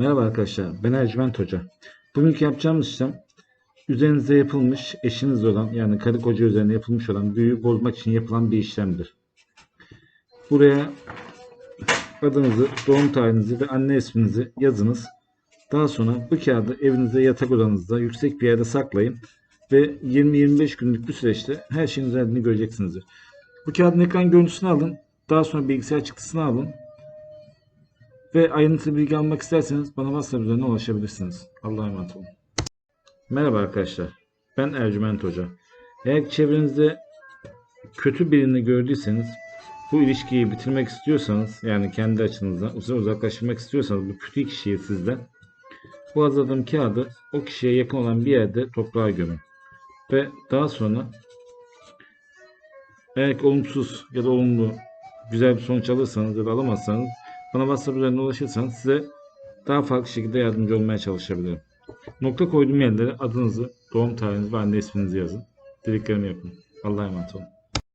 Merhaba arkadaşlar, ben Ercüment Hoca. Bugünkü yapacağımız işlem, üzerinize yapılmış, eşinizle olan, yani karı koca üzerine yapılmış olan büyüyü bozmak için yapılan bir işlemdir. Buraya adınızı, doğum tarihinizi ve anne isminizi yazınız. Daha sonra bu kağıdı evinizde, yatak odanızda, yüksek bir yerde saklayın ve 20-25 günlük bir süreçte her şeyin üzerinde göreceksinizdir. Bu kağıdın ekran görüntüsünü alın, daha sonra bilgisayar çıktısını alın ve ayrıntılı bilgi almak isterseniz bana WhatsApp üzerinden ulaşabilirsiniz. Allah'a emanet olun. Merhaba arkadaşlar. Ben Ercüment Hoca. Eğer çevrenizde kötü birini gördüyseniz bu ilişkiyi bitirmek istiyorsanız yani kendi açınızdan uzak uzaklaşmak istiyorsanız bu kötü kişiyi sizden bu hazırladığım kağıdı o kişiye yakın olan bir yerde toprağa gömün. Ve daha sonra eğer olumsuz ya da olumlu güzel bir sonuç alırsanız ya da alamazsanız bana WhatsApp üzerinden ulaşırsanız size daha farklı şekilde yardımcı olmaya çalışabilirim. Nokta koyduğum yerlere adınızı, doğum tarihinizi ve anne isminizi yazın. Dediklerimi yapın. Allah'a emanet olun.